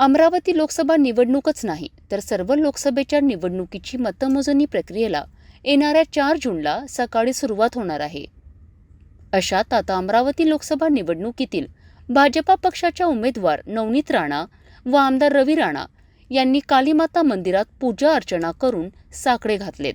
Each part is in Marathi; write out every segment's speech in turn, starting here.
अमरावती लोकसभा निवडणूकच नाही तर सर्व लोकसभेच्या निवडणुकीची मतमोजणी प्रक्रियेला येणाऱ्या चार जूनला सकाळी सुरुवात होणार आहे. अशात आता अमरावती लोकसभा निवडणुकीतील भाजपा पक्षाच्या उमेदवार नवनीत राणा व आमदार रवी राणा यांनी कालीमाता मंदिरात पूजा अर्चना करून साकडे घातलेत.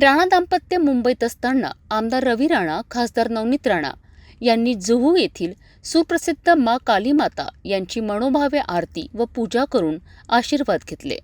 राणा दाम्पत्य मुंबईत असताना आमदार रवी राणा खासदार नवनीत राणा यांनी जुहू येथील सुप्रसिद्ध मा कालीमाता यांची मनोभावे आरती व पूजा करून आशीर्वाद घेतले.